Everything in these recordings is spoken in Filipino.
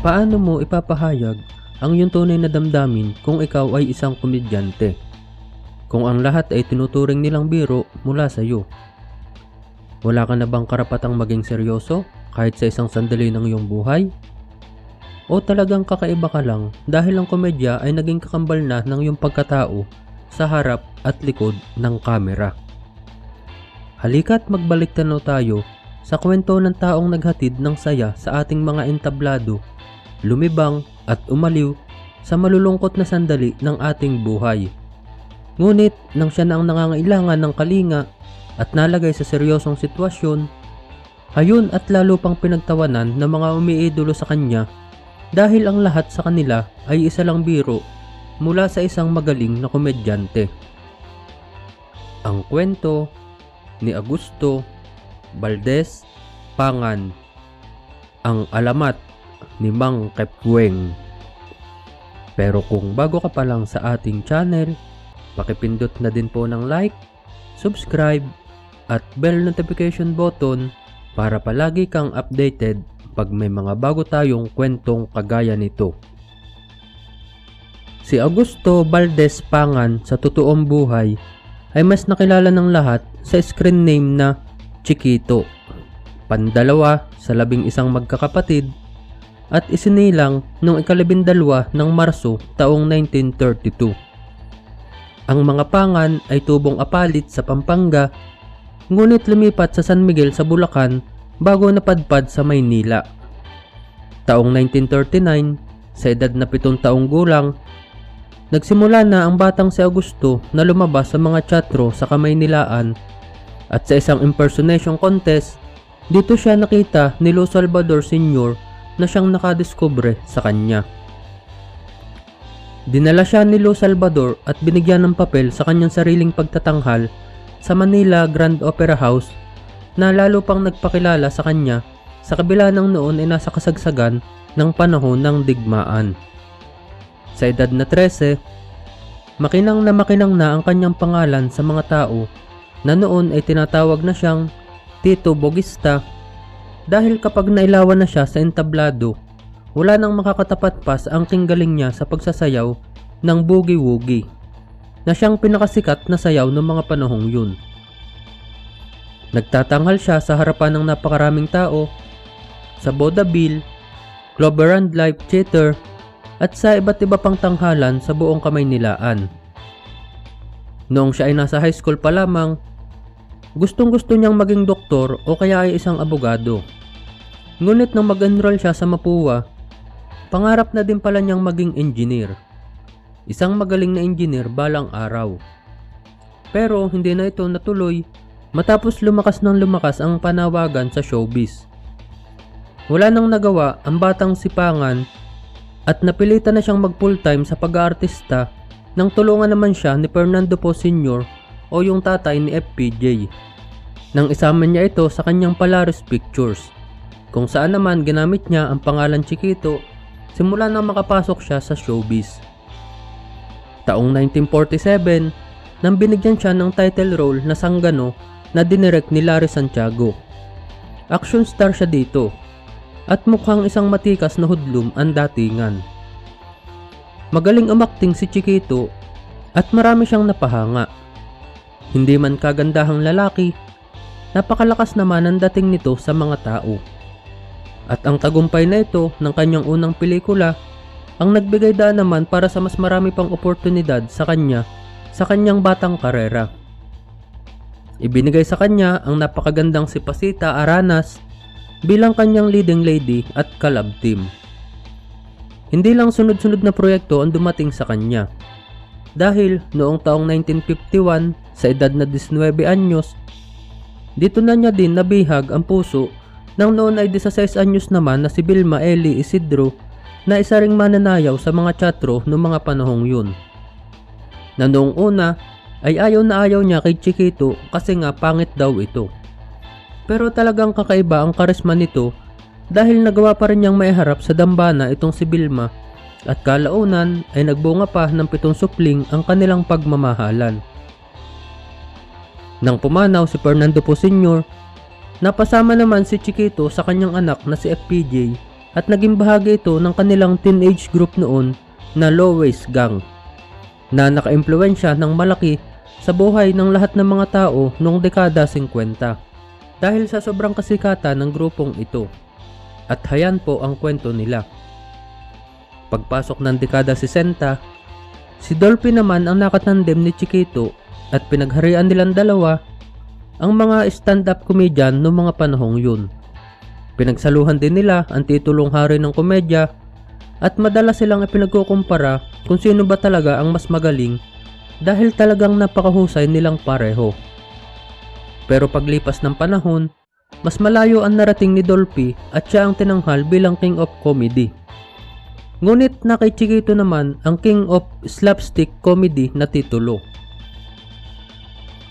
Papaano mo ipapahayag ang iyong tunay na damdamin kung ikaw ay isang komedyante? Kung ang lahat ay tinuturing nilang biro mula sa iyo. Wala ka na bang karapatang maging seryoso kahit sa isang sandali ng iyong buhay? O talagang kakaiba ka lang dahil ang komedya ay naging kakambal na ng iyong pagkatao sa harap at likod ng kamera? Halika't magbalik tanaw tayo sa kwento ng taong naghatid ng saya sa ating mga entablado, lumibang at umaliw sa malulungkot na sandali ng ating buhay. Ngunit nang siya na ang nangangailangan ng kalinga at nalagay sa seryosong sitwasyon, hayun at lalo pang pinagtawanan ng mga umiidolo sa kanya dahil ang lahat sa kanila ay isa lang biro mula sa isang magaling na komedyante. Ang kwento ni Augusto Valdez Pangan Ang alamat ni Mang Kepweng Pero kung bago ka pa lang sa ating channel, pakipindot na din po ng like, subscribe, at bell notification button para palagi kang updated pag may mga bago tayong kwentong kagaya nito. Si Augusto Valdez Pangan sa totoong buhay ay mas nakilala ng lahat sa screen name na Chiquito, pandalawa sa labing isang magkakapatid at isinilang noong ikalabindalwa ng Marso taong 1932. Ang mga pangan ay tubong apalit sa Pampanga ngunit lumipat sa San Miguel sa Bulacan bago napadpad sa Maynila. Taong 1939, sa edad na pitong taong gulang, nagsimula na ang batang si Augusto na lumabas sa mga teatro sa Kamaynilaan at sa isang impersonation contest, dito siya nakita ni Lo Salvador Sr. na siyang nakadiskubre sa kanya. Dinala siya ni Lo Salvador at binigyan ng papel sa kanyang sariling pagtatanghal sa Manila Grand Opera House na lalo pang nagpakilala sa kanya sa kabila ng noon ay nasa kasagsagan ng panahon ng digmaan. Sa edad na 13, makinang na makinang na ang kanyang pangalan sa mga tao na noon ay tinatawag na siyang Tito Bogista dahil kapag nailawan na siya sa entablado, wala nang makakatapat pa sa angking galing niya sa pagsasayaw ng boogie-woogie na siyang pinakasikat na sayaw ng mga panahong yun. Nagtatanghal siya sa harapan ng napakaraming tao sa vaudeville, Cloverland Life Theater at sa iba't iba pang tanghalan sa buong Kamaynilaan. Noong siya ay nasa high school pa lamang, gustong gusto niyang maging doktor o kaya ay isang abogado. Ngunit nang mag-enroll siya sa Mapua, pangarap na din pala niyang maging engineer. Isang magaling na engineer balang araw. Pero hindi na ito natuloy matapos lumakas ng lumakas ang panawagan sa showbiz. Wala nang nagawa ang batang sipangan at napilitan na siyang mag full time sa pag-aartista nang tulungan naman siya ni Fernando Po Sr. o yung tatay ni FPJ. Nang isama niya ito sa kanyang Polaris Pictures kung saan naman ginamit niya ang pangalan Chiquito simula nang makapasok siya sa showbiz. Taong 1947, nang binigyan siya ng title role na Sanggano na dinirect ni Larry Santiago. Action star siya dito at mukhang isang matikas na hudlum ang datingan. Magaling umakting si Chiquito at marami siyang napahanga. Hindi man kagandahang lalaki, napakalakas naman ang dating nito sa mga tao. At ang tagumpay na ito ng kanyang unang pelikula ang nagbigay daan naman para sa mas marami pang oportunidad sa kanya sa kanyang batang karera. Ibinigay sa kanya ang napakagandang si Pasita Aranas bilang kanyang leading lady at kalab team. Hindi lang sunod-sunod na proyekto ang dumating sa kanya. Dahil noong taong 1951 sa edad na 19 anyos, dito na niya din nabihag ang puso nang noon ay 16 anyos naman na si Vilma Eli Isidro na isa ring mananayaw sa mga teatro noong mga panahong yun. Na noong una ay ayaw na ayaw niya kay Chiquito kasi nga pangit daw ito. Pero talagang kakaiba ang karisma nito dahil nagawa pa rin niyang maiharap sa dambana itong si Vilma at kalaunan ay nagbunga pa ng pitong supling ang kanilang pagmamahalan. Nang pumanaw si Fernando po Sr., napasama naman si Chiquito sa kanyang anak na si FPJ at naging bahagi ito ng kanilang teenage group noon na Lowe's Gang na nakaimpluwensya ng malaki sa buhay ng lahat ng mga tao noong dekada 50 dahil sa sobrang kasikatan ng grupong ito. At hayan po ang kwento nila. Pagpasok ng dekada 60, si Dolphy naman ang nakatandem ni Chiquito at pinagharian nilang dalawa ang mga stand-up comedian noong mga panahong yun. Pinagsaluhan din nila ang titulong hari ng komedya at madalas silang ipinagkukumpara kung sino ba talaga ang mas magaling dahil talagang napakahusay nilang pareho. Pero paglipas ng panahon, mas malayo ang narating ni Dolphy at siya ang tinanghal bilang King of Comedy. Ngunit na kay Chiquito naman ang King of Slapstick Comedy na titulo.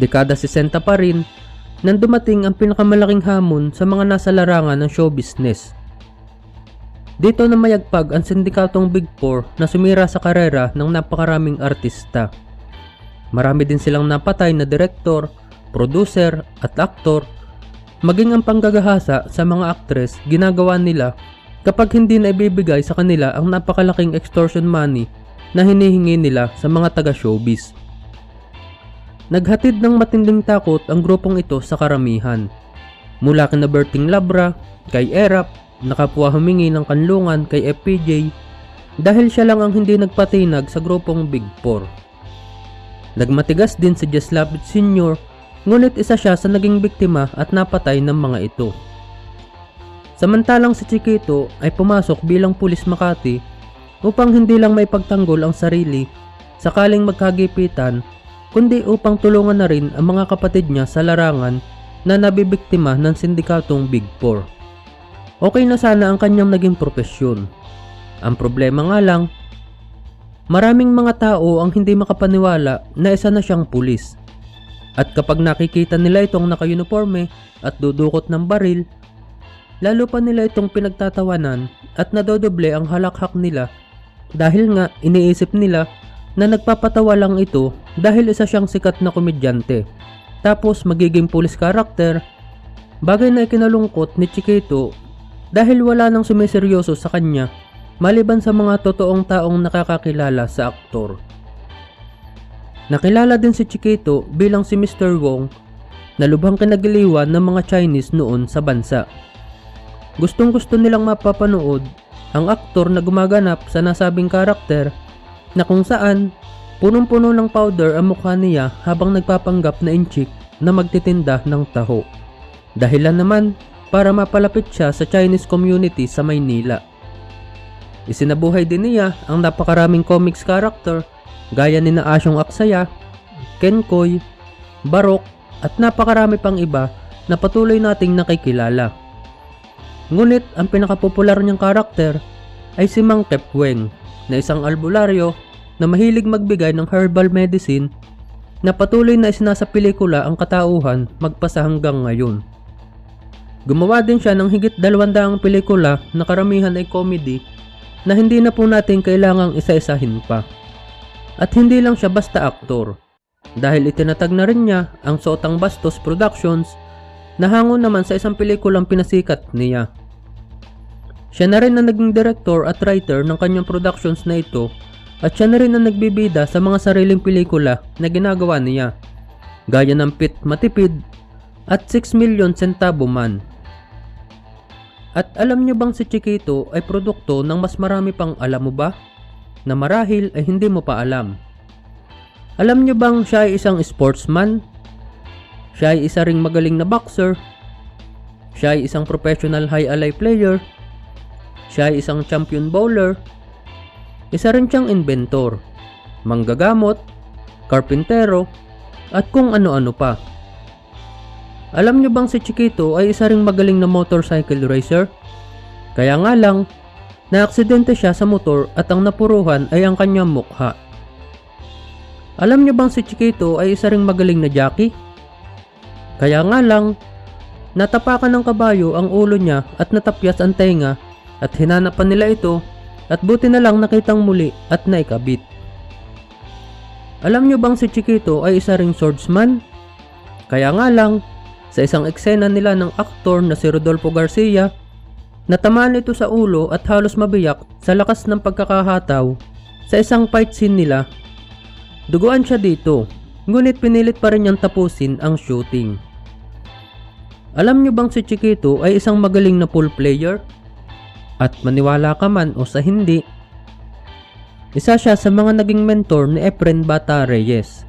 Dekada 60 pa rin, nang dumating ang pinakamalaking hamon sa mga nasa larangan ng show business. Dito na mayagpag ang sindikatong Big Four na sumira sa karera ng napakaraming artista. Marami din silang napatay na direktor, producer at aktor, maging ang panggagahasa sa mga aktres ginagawa nila kapag hindi na ibibigay sa kanila ang napakalaking extortion money na hinihingi nila sa mga taga-showbiz. Naghatid ng matinding takot ang grupong ito sa karamihan. Mula kina Berting Labra, kay Erap, nakapwa humingi ng kanlungan kay FPJ dahil siya lang ang hindi nagpatinag sa grupong Big Four. Nagmatigas din si Jaslapit Sr. ngunit isa siya sa naging biktima at napatay ng mga ito. Samantalang si Chiquito ay pumasok bilang pulis Makati upang hindi lang may pagtanggol ang sarili sakaling magkagipitan kundi upang tulungan na rin ang mga kapatid niya sa larangan na nabibiktima ng sindikatong Big Four. Okay na sana ang kanyang naging propesyon. Ang problema nga lang, maraming mga tao ang hindi makapaniwala na isa na siyang pulis. At kapag nakikita nila itong naka-uniforme at dudukot ng baril, lalo pa nila itong pinagtatawanan at nadodoble ang halakhak nila dahil nga iniisip nila na nagpapatawa lang ito dahil isa siyang sikat na komedyante. Tapos magiging police character, bagay na ikinalungkot ni Chiquito dahil wala nang sumiseryoso sa kanya maliban sa mga totoong taong nakakakilala sa aktor. Nakilala din si Chiquito bilang si Mr. Wong na lubhang kinagiliwan ng mga Chinese noon sa bansa. Gustong gusto nilang mapapanood ang aktor na gumaganap sa nasabing karakter na kung saan punong-puno ng powder ang mukha niya habang nagpapanggap na inchik na magtitinda ng taho. Dahilan naman para mapalapit siya sa Chinese community sa Maynila. Isinabuhay din niya ang napakaraming comics character gaya ni na Asyong Aksaya, Kenkoy, Barok at napakarami pang iba na patuloy nating nakikilala. Ngunit ang pinakapopular niyang karakter ay si Mang Kepweng na isang albularyo na mahilig magbigay ng herbal medicine na patuloy na isinasa pelikula ang katauhan magpasa hanggang ngayon. Gumawa din siya ng higit dalawandang pelikula na karamihan ay comedy na hindi na po natin kailangang isa-isahin pa. At hindi lang siya basta aktor dahil itinatag na rin niya ang Sotang Bastos Productions na hangon naman sa isang pelikulang pinasikat niya. Siya na rin ang naging director at writer ng kanyang productions na ito at siya na rin ang nagbibida sa mga sariling pelikula na ginagawa niya, gaya ng Pit Matipid at 6 million centavo man. At alam niyo bang si Chiquito ay produkto ng mas marami pang alam mo ba? Na marahil ay hindi mo pa alam. Alam niyo bang siya ay isang sportsman? Siya ay isa ring magaling na boxer? Siya ay isang professional high alay player? Siya ay isang champion bowler? Isa rin siyang inventor, manggagamot, karpintero, at kung ano-ano pa. Alam niyo bang si Chiquito ay isa ring magaling na motorcycle racer? Kaya nga lang, naaksidente siya sa motor at ang napuruhan ay ang kanyang mukha. Alam niyo bang si Chiquito ay isa ring magaling na jockey? Kaya nga lang, natapakan ng kabayo ang ulo niya at natapyas ang tenga at hinanapan nila ito at buti na lang nakitang muli at naikabit. Alam niyo bang si Chiquito ay isa ring swordsman? Kaya nga lang, sa isang eksena nila ng aktor na si Rodolfo Garcia, Natamaan ito sa ulo at halos mabiyak sa lakas ng pagkakahataw sa isang fight scene nila. Duguan siya dito, ngunit pinilit pa rin niyang tapusin ang shooting. Alam niyo bang si Chiquito ay isang magaling na pool player? At maniwala ka man o sa hindi, isa siya sa mga naging mentor ni Efren Bata Reyes.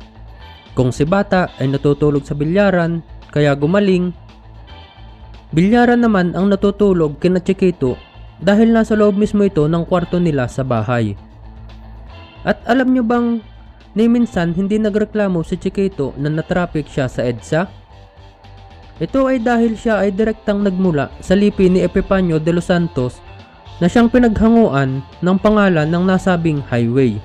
Kung si Bata ay natutulog sa bilyaran, kaya gumaling, bilyaran naman ang natutulog kina Chiquito dahil nasa loob mismo ito ng kwarto nila sa bahay. At alam nyo bang ni minsan hindi nagreklamo si Chiquito na natraffic siya sa EDSA? Ito ay dahil siya ay direktang nagmula sa lipi ni Epipanyo de los Santos na siyang pinaghanguan ng pangalan ng nasabing highway.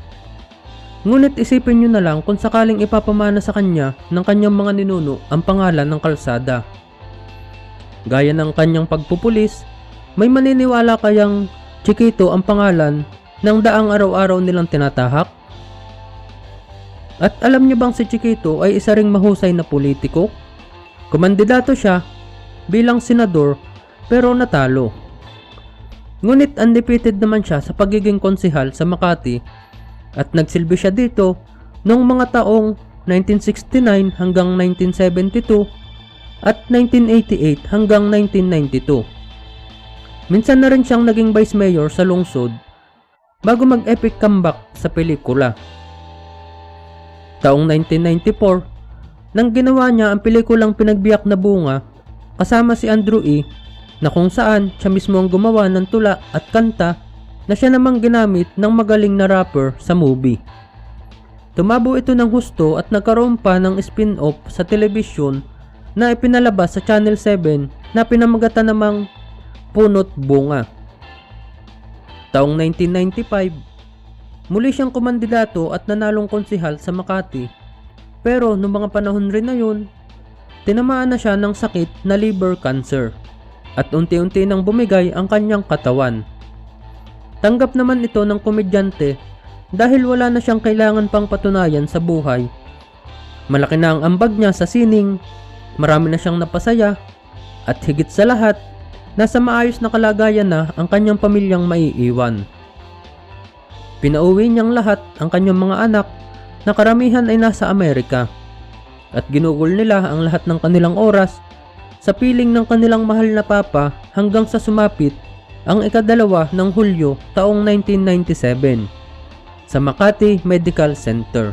Ngunit isipin nyo na lang kung sakaling ipapamana sa kanya ng kanyang mga ninuno ang pangalan ng kalsada. Gaya ng kanyang pagpupulis, may maniniwala kayang Chiquito ang pangalan ng daang araw-araw nilang tinatahak? At alam niyo bang si Chiquito ay isa ring mahusay na politiko? Kumandidato siya bilang senador pero natalo. Ngunit undefeated naman siya sa pagiging konsihal sa Makati at nagsilbi siya dito noong mga taong 1969 hanggang 1972 at 1988 hanggang 1992. Minsan na rin siyang naging vice mayor sa lungsod bago mag-epic comeback sa pelikula. Taong 1994, nang ginawa niya ang pelikulang Pinagbiyak na Bunga kasama si Andrew E na kung saan siya mismo ang gumawa ng tula at kanta na siya namang ginamit ng magaling na rapper sa movie. Tumabo ito ng husto at nagkaroon pa ng spin-off sa telebisyon na ipinalabas sa Channel 7 na pinamagatan namang Punot Bunga. Taong 1995, muli siyang kumandidato at nanalong konsihal sa Makati. Pero noong mga panahon rin na yun, tinamaan na siya ng sakit na liver cancer at unti-unti nang bumigay ang kanyang katawan. Tanggap naman ito ng komedyante dahil wala na siyang kailangan pang patunayan sa buhay. Malaki na ang ambag niya sa sining, marami na siyang napasaya, at higit sa lahat, nasa maayos na kalagayan na ang kanyang pamilyang maiiwan. Pinauwi niyang lahat ang kanyang mga anak na karamihan ay nasa Amerika at ginugol nila ang lahat ng kanilang oras sa piling ng kanilang mahal na papa hanggang sa sumapit ang ikadalawa ng Hulyo taong 1997 sa Makati Medical Center.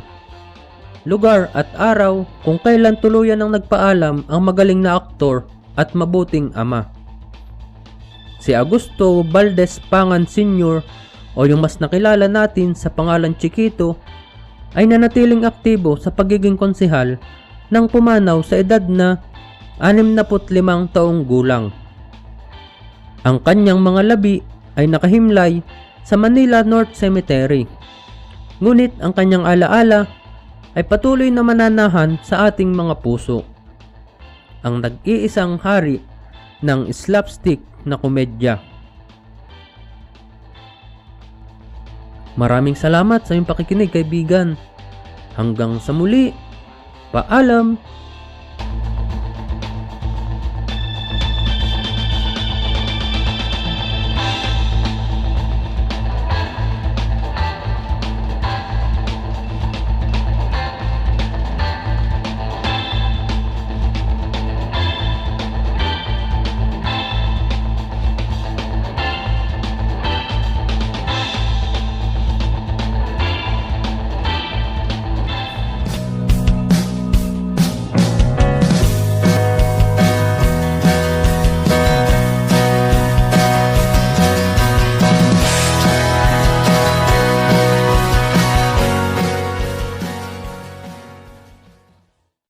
Lugar at araw kung kailan tuluyan ang nagpaalam ang magaling na aktor at mabuting ama. Si Augusto Valdez Pangan Sr. o yung mas nakilala natin sa pangalan Chiquito ay nanatiling aktibo sa pagiging konsihal nang pumanaw sa edad na 65 taong gulang. Ang kanyang mga labi ay nakahimlay sa Manila North Cemetery. Ngunit ang kanyang alaala ay patuloy na mananahan sa ating mga puso. Ang nag-iisang hari ng slapstick na komedya. Maraming salamat sa iyong pakikinig kaibigan. Hanggang sa muli, paalam!